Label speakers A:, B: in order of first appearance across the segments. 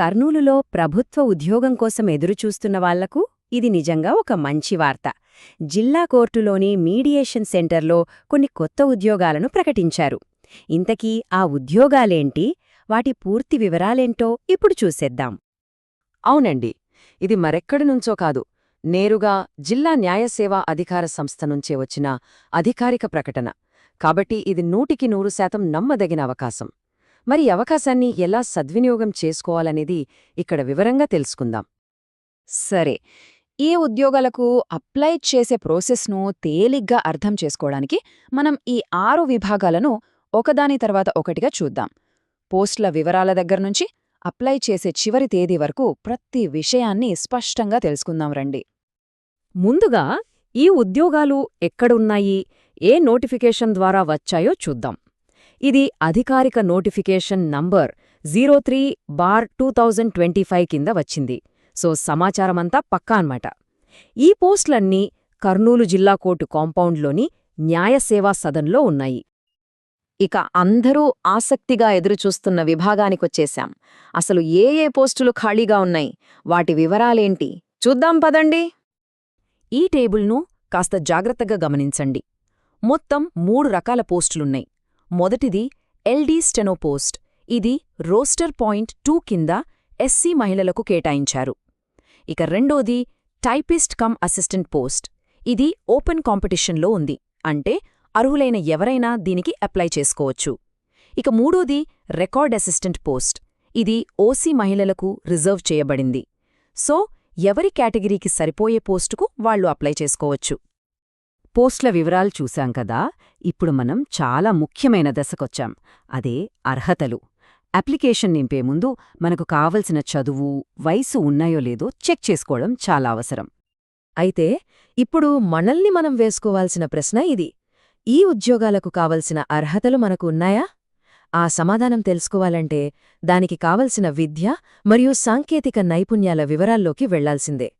A: కర్నూలులో ప్రభుత్వ ఉద్యోగం కోసం ఎదురుచూస్తున్న వాళ్ళకు ఇది నిజంగా ఒక మంచి వార్త. జిల్లా కోర్టులోని మీడియేషన్ సెంటర్లో కొన్ని కొత్త ఉద్యోగాలను ప్రకటించారు. ఇంతకీ ఆ ఉద్యోగాలేంటి? వాటి పూర్తి వివరాలేంటో ఇప్పుడు చూసేద్దాం.
B: అవునండి ఇది మరెక్కడి నుంచో కాదు. నేరుగా జిల్లా న్యాయసేవా అధికార సంస్థ నుంచే వచ్చిన అధికారిక ప్రకటన. కాబట్టి ఇది నూటికి నూరు శాతం నమ్మదగిన అవకాశం. మరి అవకాశాన్ని ఎలా సద్వినియోగం చేసుకోవాలనేది ఇక్కడ వివరంగా తెలుసుకుందాం.
C: సరే ఈ ఉద్యోగాలకు అప్లై చేసే ప్రాసెస్ను తేలిగ్గా అర్థం చేసుకోవడానికి మనం ఈ ఆరు విభాగాలను ఒకదాని తర్వాత ఒకటిగా చూద్దాం. పోస్టుల వివరాల దగ్గర నుంచి అప్లై చేసే చివరి తేదీ వరకు ప్రతి విషయాన్ని స్పష్టంగా తెలుసుకుందాం రండి.
A: ముందుగా ఈ ఉద్యోగాలు ఎక్కడున్నాయి ఏ నోటిఫికేషన్ ద్వారా వచ్చాయో చూద్దాం. ఇది అధికారిక notification number zero three bar two thousand twenty five కింద వచ్చింది. సో సమాచారమంతా పక్కా అన్మాట ఈ పోస్టులన్నీ కర్నూలు జిల్లా కోర్టు కాంపౌండ్లోని న్యాయసేవా సదన్లో ఉన్నాయి.
C: ఇక అందరూ ఆసక్తిగా ఎదురుచూస్తున్న విభాగానికొచ్చేశాం. అసలు ఏ ఏ పోస్టులు ఖాళీగా ఉన్నాయి? వాటి వివరాలేంటి? చూద్దాం పదండి.
A: ఈ టేబుల్ను కాస్త జాగ్రత్తగా గమనించండి. మొత్తం మూడు రకాల పోస్టులున్నాయి. మొదటిది ఎల్డీ స్టెనోపోస్ట్. ఇది రోస్టర్ పాయింట్ టూ కింద ఎస్సీ మహిళలకు కేటాయించారు. ఇక రెండోది టైపిస్ట్ కమ్ అసిస్టెంట్ పోస్ట్. ఇది ఓపెన్ కాంపిటీషన్లో ఉంది. అంటే అర్హులైన ఎవరైనా దీనికి అప్లై చేసుకోవచ్చు. ఇక మూడోది రికార్డ్ అసిస్టెంట్ పోస్ట్. ఇది ఓసీ మహిళలకు రిజర్వ్ చేయబడింది. సో ఎవరి కేటగిరీకి సరిపోయే పోస్టుకు వాళ్ళు అప్లై చేసుకోవచ్చు. పోస్ట్ల వివరాలు చూశాం కదా ఇప్పుడు మనం చాలా ముఖ్యమైన దశకొచ్చాం. అదే అర్హతలు. అప్లికేషన్ నింపే ముందు మనకు కావలసిన చదువు వయసు ఉన్నాయో లేదో చెక్ చేసుకోవడం చాలా అవసరం. అయితే ఇప్పుడు మనల్ని మనం వేసుకోవాల్సిన ప్రశ్న ఇది. ఈ ఉద్యోగాలకు కావలసిన అర్హతలు మనకు ఉన్నాయా? ఆ సమాధానం తెలుసుకోవాలంటే దానికి కావలసిన విద్య మరియు సాంకేతిక నైపుణ్యాల వివరాల్లోకి వెళ్ళాల్సిందే.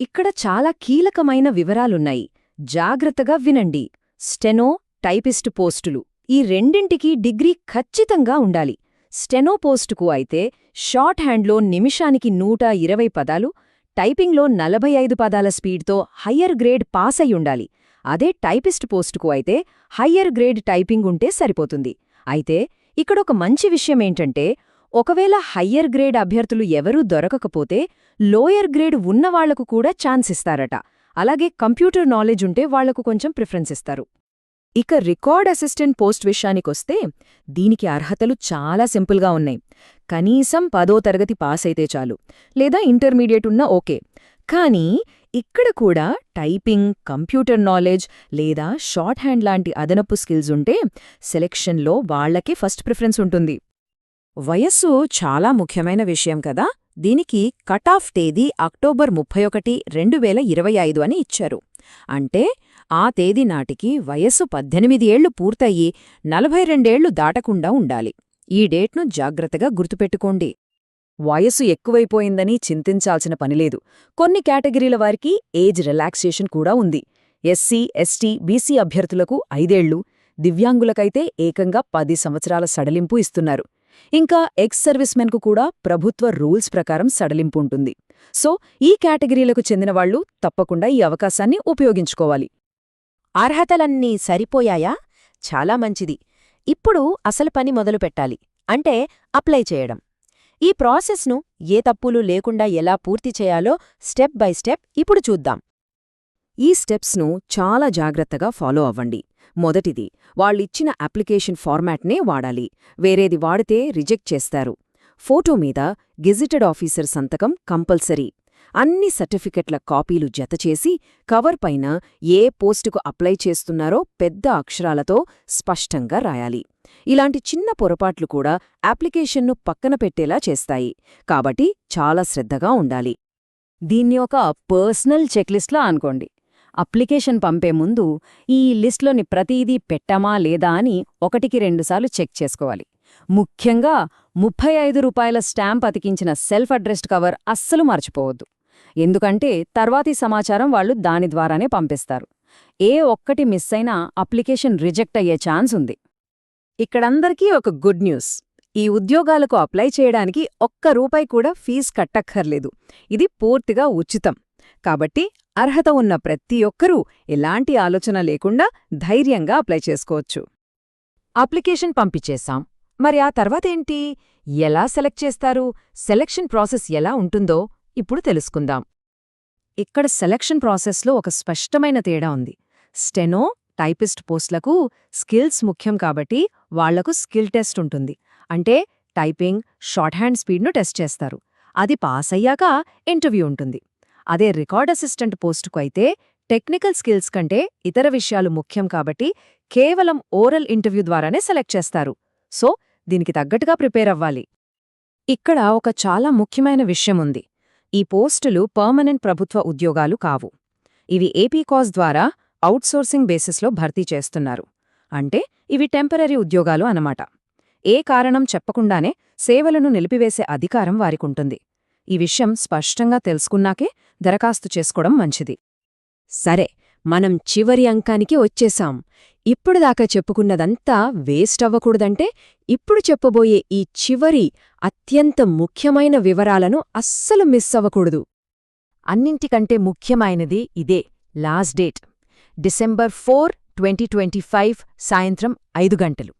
A: ఇక్కడ చాలా కీలకమైన వివరాలున్నాయి. జాగ్రత్తగా వినండి. స్టెనో టైపిస్ట్ పోస్టులు ఈ రెండింటికి డిగ్రీ ఖచ్చితంగా ఉండాలి. స్టెనో పోస్టుకు అయితే షార్ట్ హ్యాండ్లో నిమిషానికి నూట ఇరవై పదాలు టైపింగ్లో నలభై ఐదు పదాల స్పీడ్తో హయ్యర్ గ్రేడ్ పాస్ అయ్యుండాలి అదే టైపిస్ట్ పోస్టుకు అయితే హయ్యర్ గ్రేడ్ టైపింగ్ ఉంటే సరిపోతుంది. అయితే ఇక్కడొక మంచి విషయమేంటంటే ఒకవేళ హయ్యర్ గ్రేడ్ అభ్యర్థులు ఎవరూ దొరకకపోతే లోయర్ గ్రేడ్ ఉన్నవాళ్ళకు కూడా ఛాన్స్ ఇస్తారట. అలాగే కంప్యూటర్ నాలెడ్జ్ ఉంటే వాళ్ళకు కొంచెం ప్రిఫరెన్స్ ఇస్తారు. ఇక రికార్డ్ అసిస్టెంట్ పోస్ట్ విషయానికొస్తే దీనికి అర్హతలు చాలా సింపుల్గా ఉన్నాయి. కనీసం పదో తరగతి పాస్ అయితే చాలు. లేదా ఇంటర్మీడియట్ ఉన్న ఓకే. కానీ ఇక్కడ కూడా టైపింగ్ కంప్యూటర్ నాలెడ్జ్ లేదా షార్ట్ హ్యాండ్ లాంటి అదనపు స్కిల్స్ ఉంటే సెలెక్షన్లో వాళ్ళకే ఫస్ట్ ప్రిఫరెన్స్ ఉంటుంది. వయస్సు చాలా ముఖ్యమైన విషయం కదా? దీనికి కటాఫ్ తేదీ అక్టోబర్ ముప్పై ఒకటి రెండు వేల ఇరవై ఐదు అని ఇచ్చారు. అంటే ఆ తేదీ నాటికి వయస్సు పద్దెనిమిది ఏళ్ళు పూర్తయి నలభై రెండేళ్ళు దాటకుండా ఉండాలి. ఈ డేట్ను జాగ్రత్తగా గుర్తుపెట్టుకోండి. వయసు ఎక్కువైపోయిందని చింతించాల్సిన పనిలేదు. కొన్ని కేటగిరీల వారికి ఏజ్ రిలాక్సేషన్ కూడా ఉంది. ఎస్సీ ఎస్టీ బీసీ అభ్యర్థులకు ఐదేళ్ళు దివ్యాంగులకైతే ఏకంగా పది సంవత్సరాల సడలింపు ఇస్తున్నారు. ఇంకా ఎక్స్ సర్వీస్మెన్కు కూడా ప్రభుత్వ రూల్స్ ప్రకారం సడలింపు ఉంటుంది. సో ఈ కేటగిరీలకు చెందిన వాళ్ళు తప్పకుండా ఈ అవకాశాన్ని ఉపయోగించుకోవాలి. అర్హతలన్నీ సరిపోయాయా? చాలా మంచిది. ఇప్పుడు అసలు పని మొదలుపెట్టాలి అంటే అప్లై చేయడం. ఈ ప్రాసెస్ను ఏ తప్పులు లేకుండా ఎలా పూర్తి చేయాలో స్టెప్ బై స్టెప్ ఇప్పుడు చూద్దాం. ఈ స్టెప్స్ను చాలా జాగ్రత్తగా ఫాలో అవ్వండి. మొదటిది వాళ్ళిచ్చిన అప్లికేషన్ ఫార్మాట్నే వాడాలి. వేరేది వాడితే రిజెక్ట్ చేస్తారు. ఫోటో మీద గెజిటెడ్ ఆఫీసర్ సంతకం కంపల్సరీ. అన్ని సర్టిఫికెట్ల కాపీలు జతచేసి కవర్ పైన ఏ పోస్టుకు అప్లై చేస్తున్నారో పెద్ద అక్షరాలతో స్పష్టంగా రాయాలి. ఇలాంటి చిన్న పొరపాట్లు కూడా అప్లికేషన్ను పక్కన పెట్టేలా చేస్తాయి. కాబట్టి చాలా శ్రద్ధగా ఉండాలి. దీన్ని ఒక పర్సనల్ చెక్లిస్ట్లా అనుకోండి. అప్లికేషన్ పంపే ముందు ఈ లిస్ట్లోని ప్రతీదీ పెట్టామా లేదా అని ఒకటికి రెండుసార్లు చెక్ చేసుకోవాలి. ముఖ్యంగా ముప్పై ఐదు రూపాయల స్టాంప్ అతికించిన సెల్ఫ్ అడ్రెస్డ్ కవర్ అస్సలు మర్చిపోవద్దు. ఎందుకంటే తర్వాతి సమాచారం వాళ్ళు దాని ద్వారానే పంపిస్తారు. ఏ ఒక్కటి మిస్ అయినా అప్లికేషన్ రిజెక్ట్ అయ్యే ఛాన్స్ ఉంది. ఇక్కడందరికీ ఒక గుడ్ న్యూస్.
C: ఈ ఉద్యోగాలకు అప్లై చేయడానికి ఒక్క రూపాయి కూడా ఫీజు కట్టక్కర్లేదు. ఇది పూర్తిగా ఉచితం. కాబట్టి అర్హత ఉన్న ప్రతి ఒక్కరూ ఎలాంటి ఆలోచన లేకుండా ధైర్యంగా అప్లై చేసుకోవచ్చు.
A: అప్లికేషన్ పంపించేశాం. మరి ఆ తర్వాతేంటి ఎలా సెలెక్ట్ చేస్తారు? సెలెక్షన్ ప్రాసెస్ ఎలా ఉంటుందో ఇప్పుడు తెలుసుకుందాం.
C: ఇక్కడ సెలక్షన్ ప్రాసెస్లో ఒక స్పష్టమైన తేడా ఉంది. స్టెనో టైపిస్ట్ పోస్టులకు స్కిల్స్ ముఖ్యం కాబట్టి వాళ్ళకు స్కిల్ టెస్ట్ ఉంటుంది. అంటే టైపింగ్ షార్ట్ హ్యాండ్ స్పీడ్ను టెస్ట్ చేస్తారు. అది పాస్ అయ్యాక ఇంటర్వ్యూ ఉంటుంది. అదే రికార్డ్ అసిస్టెంట్ పోస్టుకు అయితే టెక్నికల్ స్కిల్స్ కంటే ఇతర విషయాలు ముఖ్యం కాబట్టి కేవలం ఓరల్ ఇంటర్వ్యూ ద్వారానే సెలెక్ట్ చేస్తారు. సో దీనికి తగ్గట్టుగా ప్రిపేర్ అవ్వాలి. ఇక్కడ ఒక చాలా ముఖ్యమైన విషయం ఉంది. ఈ పోస్టులు పర్మనెంట్ ప్రభుత్వ ఉద్యోగాలు కావు. ఇవి ఏపీకాస్ ద్వారా అవుట్సోర్సింగ్ బేసిస్లో భర్తీ చేస్తున్నారు. అంటే ఇవి టెంపరరీ ఉద్యోగాలు అనమాట ఏ కారణం చెప్పకుండానే సేవలను నిలిపివేసే అధికారం వారికుంటుంది. ఈ విషయం స్పష్టంగా తెలుసుకున్నాకే దరఖాస్తు చేసుకోవడం మంచిది.
A: సరే మనం చివరి అంకానికి వచ్చేశాం. ఇప్పుడుదాకా చెప్పుకున్నదంతా వేస్ట్ అవ్వకూడదంటే ఇప్పుడు చెప్పబోయే ఈ చివరి అత్యంత ముఖ్యమైన వివరాలను అస్సలు మిస్ అవ్వకూడదు. అన్నింటికంటే ముఖ్యమైనది ఇదే last date. December four twenty twenty five సాయంత్రం ఐదు గంటలు.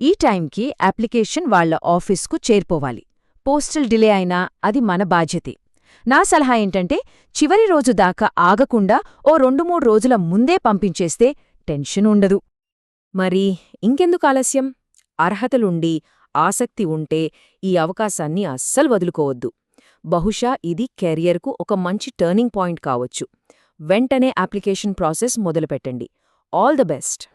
A: ఈ టైంకి అప్లికేషన్ వాళ్ళ ఆఫీస్కు చేరిపోవాలి పోస్టల్ డిలే అయినా అది మన బాధ్యతే. నా సలహా ఏంటంటే చివరి రోజు దాకా ఆగకుండా ఓ రెండు మూడు రోజుల ముందే పంపించేస్తే టెన్షన్ ఉండదు.
C: మరి ఇంకెందుకు ఆలస్యం? అర్హతలుండి ఆసక్తి ఉంటే ఈ అవకాశాన్ని అస్సలు వదులుకోవద్దు. బహుశా ఇది కెరియర్కు ఒక మంచి టర్నింగ్ పాయింట్ కావచ్చు. వెంటనే application process మొదలుపెట్టండి. All the best!